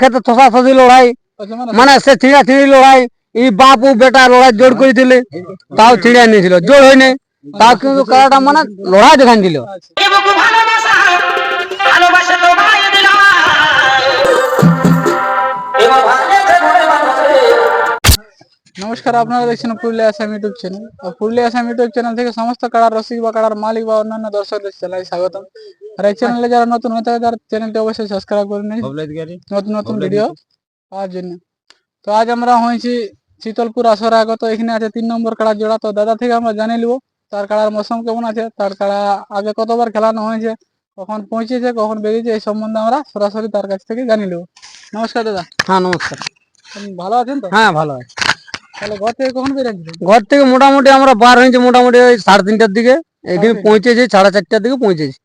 খেতে থসাথসি লড়াই। মানে সে ছিঁড়া ছিঁড়ি লড়াই। এই বাপ বেটা লড়াই জোর করেছিল তাও ছিঁড়া নিয়েছিল, জোর হয়নি। তাও কিন্তু মানে লড়াই দেখান দিল। নমস্কার, আপনারা দেখছেন Purulia Assam YouTube channel. Purulia Assam YouTube channel থেকে সমস্ত কাড়ার রসিক বা কাড়ার মালিক বা অন্যান্য দর্শকদের জানাই স্বাগতম। আর এই চ্যানেলে যারা নতুন হয়ে থাকে তার চ্যানেলটি অবশ্যই সাবস্ক্রাইব করে নিন। নতুন নতুন ভিডিও পাওয়ার জন্য। তো আজ আমরা হয়েছি শীতলপুর আসর আগত। এখানে আছে তিন নম্বর কাড়ার জোড়া। তো দাদা থেকে আমরা জানি নিব তার কাড়ার মৌসুম কেমন আছে তার কাড়া আগে কতবার খেলানো হয়েছে কখন পৌঁছেছে কখন বেরিয়েছে এই সম্বন্ধে আমরা সরাসরি তার কাছ থেকে জানি নেব। নমস্কার দাদা। হ্যাঁ নমস্কার। ভালো আছেন তো? হ্যাঁ ভালো আছে। তাহলে ঘর থেকে কখন বেরিয়েছিলেন ঘর থেকে মোটামুটি আমরা বার হয়েছি মোটামুটি ওই সাড়ে তিনটার দিকে। এখানে পৌঁছেছি সাড়ে চারটার দিকে পৌঁছেছি।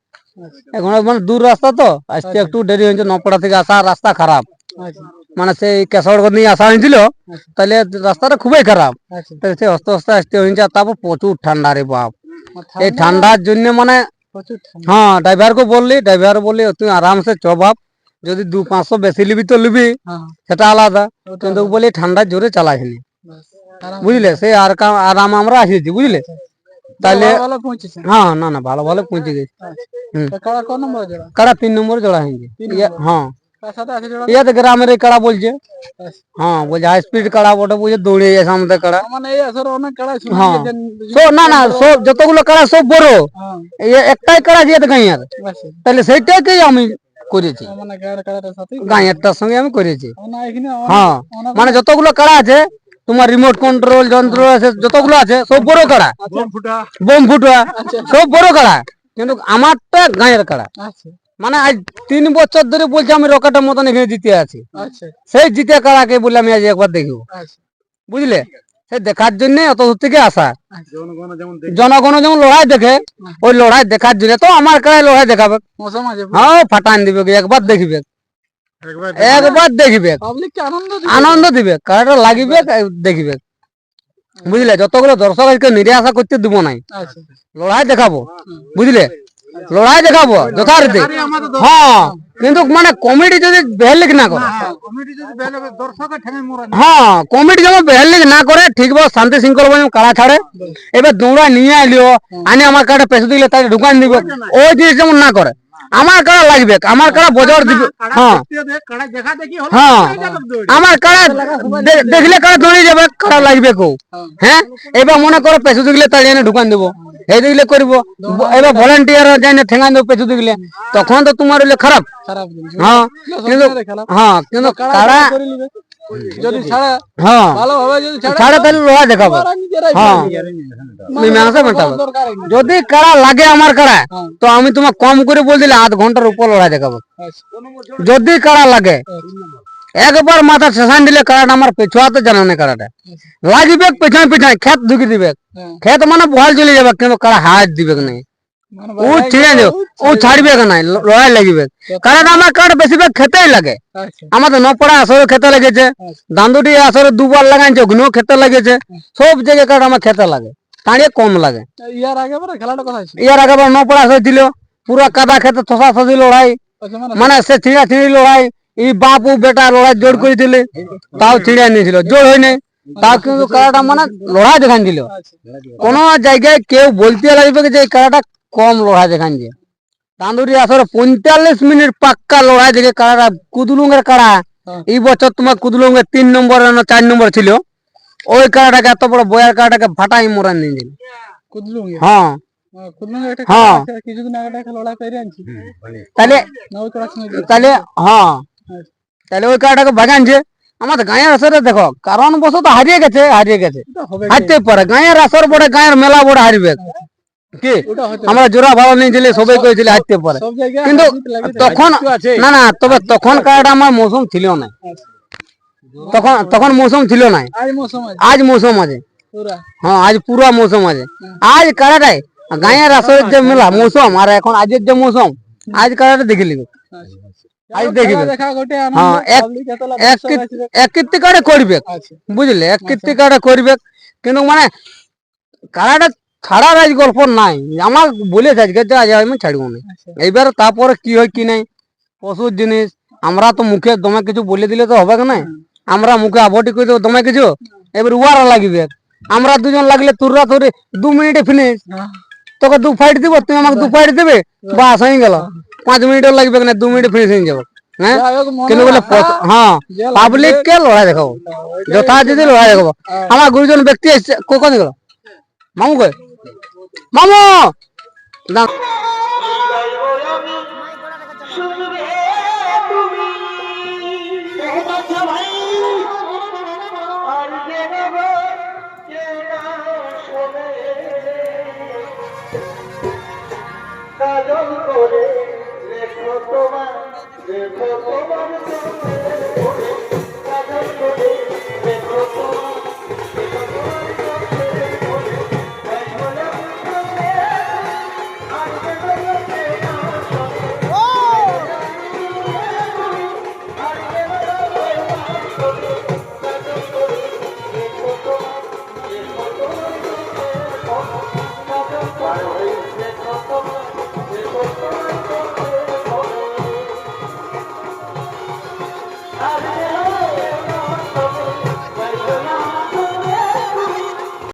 এখন মানে দূর রাস্তা তো আসতে একটু দেরি হয়েছে নপড়া থেকে আসা রাস্তা খারাপ। আচ্ছা। মানে সেই কেশরগঞ্জ নিয়ে আসা হয়েছিল তাহলে রাস্তাটা খুবই খারাপ। আচ্ছা। তাহলে সে আস্তে আস্তে আসতে হয়েছে আর তারপর প্রচুর ঠান্ডা রে বাপ। আর এই ঠান্ডা ঠান্ডার জন্য মানে প্রচুর ঠান্ডা। হ্যাঁ ড্রাইভারকে বললি ড্রাইভার বললি তুই আরামসে চ ভাব যদি দু পাঁচশো বেশি নিবি তো নিবি হ্যাঁ। সেটা আলাদা। ওটা কিন্তু বলি ঠান্ডার জোরে চালাইনি। বাস। আরাম বুঝলে? সেই আর কা- আরাম আমরা আসিয়েছি বুঝলে? তাহলে হ্যাঁ না না ভালো ভালো পৌঁছে গেছি। কারা কাড়া তিন নম্বরে জোড়া হয়েছে? হ্যাঁ। ইয়াতে গ্রামের এই কাড়া বলছে। আচ্ছা। হ্যাঁ বলছে হাই স্পিড কাড়া বটে বুঝে দৌড়ে যাচ্ছে আমাদের কাড়া। মানে হ্যাঁ। না না সব যতগুলো কাড়া সব বড়। হ্যাঁ। একটাই কাড়া যেতে গাঁয়ের। আচ্ছা। তাহলে সেইটাকেই আমি করেছি। মানে গাঁয়েরটার সঙ্গে আমি করেছি। হ্যাঁ। মানে যতগুলো কাড়া আছে তোমার রিমোট কন্ট্রোল যন্ত্র আছে যতগুলো আছে সব বড় কাড়া। বোম ফুটুয়া সব বড় কাড়া। কিন্তু আমারটা গাঁয়ের কাড়া। আচ্ছা। মানে আজ তিন বছর ধরে বলছে আমি রকেটের মতন এখানে জিতে আছি। আচ্ছা। সেই জিতে কাড়াকে বলে আমি আজ একবার দেখব। আচ্ছা। বুঝলে? সেই দেখার জন্য অত দূর থেকে আসা। আচ্ছা। জনগণ যেমন লড়াই দেখে ওই লড়াই দেখার জন্য তো আমার কাড়ায় লড়াই দেখাবে। হ্যাঁ ফাটান দিবে কি, একবার দেখিবে। একবার দেখিবে। আনন্দ দিবে। কাড়াটা লাগিবে দেখিবে। বুঝলে? যতগুলো দর্শক আজকে নিরাশা করতে দিব নাই। আচ্ছা। লড়াই দেখাবো। বুঝলে? লড়াই দেখাবো যথারীতি। আমাদের দর্শক- হ্যাঁ কিন্তু মানে কমেডি যদি বেহলিক না করে। বেলে মোড়া হ্যাঁ কমেডি যেমন বেহলিক না করে ঠিক ভাবে শান্তি শৃঙ্খলা যেমন কাড়া ছাড়ে। এবার দৌড়া নিয়ে আইলিও আনি আমার কাড়া পেছু দিলে তাই ঢুকান দিবে। ওই জিনিস যেমন না করে। আমার কাড়া লাগবে? আমার কাড়া বজর দিবে? হ্যাঁ। হ্যাঁ। আমার কাড়া দেখলে কাড়া দৌড়ে যাবে কাড়া লাগবে কেউ হ্যাঁ। এবার মনে করো পেছু দিলে তাই এনে ঢুকান দেবো। এই দিলে করব। এবার ভলেন্টিয়ার যাই না ঠেঙ্গান দেবো পেছু দিলে তখন তো তোমার হইলে খারাপ। খারাপ হ্যাঁ। কিন্তু হ্যাঁ কিন্তু কাড়া। যদি ছাড়া হ্যাঁ ভালো হবে যদি ছাড়া ছাড়া তাহলে লোহা দেখাবো তারা নিজেরাই হ্যাঁ করে নিবে। মীমাংসা মেটাবো দরকারই নেই। যদি কাড়া লাগে আমার কাড়া হ্যাঁ। তো আমি তোমার কম করে বল দিলে আধ ঘণ্টার উপর লড়াই দেখাবো আচ্ছা। যদি কাড়া লাগে একবার মাথা শেষান দিলে কাড়াটা আমার পেছুয়াতে জানা নেই কাড়াটা লাগবে পেছনে পেছনে খেত ঢুকি দিবে হ্যাঁ। খেত মানে বহাল চলে যাবে কিন্তু কাড়া হাত দিবে না মানে ও ছিঁড়ে দেবে ও ছাড়বে না লড়াই লাগবে কারণ আমার কাড়া বেশিরভাগ খেতেই লাগে। আমাদের নপড়া আসরে খেতে লেগেছে দান্দুটি আসরে দুবার লাগাইছে ওখানেও খেতে লেগেছে সব জায়গায় কারণ আমার খেতে লাগে তাড়িয়ে কম লাগে ইয়ার আগে খেলাটা কথা ইয়ার আগে নপড়া আসরে ছিল পুরা কাদা খেতে থসা থসি লড়াই মানে সে ছিঁড়া ছিঁড়ি লড়াই এই বাপ বেটা লড়াই জোর করেছিল তাও ছিঁড়া নিয়েছিল জোর হয়নি তাও কিন্তু কারাটা মানে লড়াই দেখান দিল। কোন জায়গায় কেউ বলতে লাগবে যে এই কারাটা কম লড়াই দেখানছে তান্দুরি আসরে পঁয়তাল্লিশ মিনিট পাক্কা লড়াই দেখে কারাটা কুদুলুঙ্গের কারা? হ্যাঁ। এই বছর তোমার কুদুলুঙ্গের তিন নম্বর না চার নম্বর ছিল। ওই কারাটাকে এত বড় বয়ার কারাটাকে ফাটাই মোড়ান নিয়েছিল কুদলুঙ্গি? হ্যাঁ। আহ, কুদলুঙ্গি একটা হ্যাঁ। কিছুদিন আগে একটা লড়াই করে আনছি। তাহলে হ্যাঁ। ওই আমাদের গাঁয়ের আসরে দেখো কারণ বশত হারিয়ে গেছে হারিয়ে গেছে? হারতে পারে। গাঁয়ের আসর বড় গাঁয়ের মেলা বড় হারবে। কি? আমরা জোড়া ভালো নিয়েছিলে সবাই করেছিলে হারতে পারে। কিন্তু হার জিত লাগে তো। তখন না না তবে তখন কারটা আমার মৌসুম ছিল না। আচ্ছা। তখন তখন মৌসুম ছিল না। আজ মৌসুম আছে। হ্যাঁ আজ পুরা মৌসুম আছে। আজ কারাটাই। গাঁয়ের আসরের যে মেলা মৌসুম আর এখন আজের যে মৌসুম আজ কারাটা দেখে নিবে। আচ্ছা। আজ দেখিবে। হ্যাঁ, এক- কীর্তি কারে করবে। আচ্ছা। বুঝলে? এক কীর্তি কারে করবে। কিন্তু মানে কারাটা ছাড়ার আজ গল্প নাই। আমার বলেছে আজকে যে আজ আমি ছাড়বো না। আচ্ছা। এইবার তারপরে কি হয় কি নাই? পশুর জিনিস আমরা তো মুখে দমে কিছু বলে দিলে তো হবে না আমরা মুখে আবটি করে দমে কিছু? এবার উয়ারা লাগবে। আমরা দুজন লাগলে তুররা তুরি দু মিনিটে ফিনিশ তোকে দু ফাইট দিব তুমি আমাকে দু ফাইট দেবে বাস। হয়ে গেল। পাঁচ মিনিটও লাগবে না দু মিনিটে ফিনিশ হয়ে যাবে। হ্যাঁ? কিন্তু বলে হ্যাঁ পাবলিক কে লড়াই দেখাবো। যথা যদি লড়াই দেখাবো। আমার গুরুজন ব্যক্তি এসছে কখন গেল? মামু কই? মামু! না কাজল করে রেখো তোমার রেখো তোমার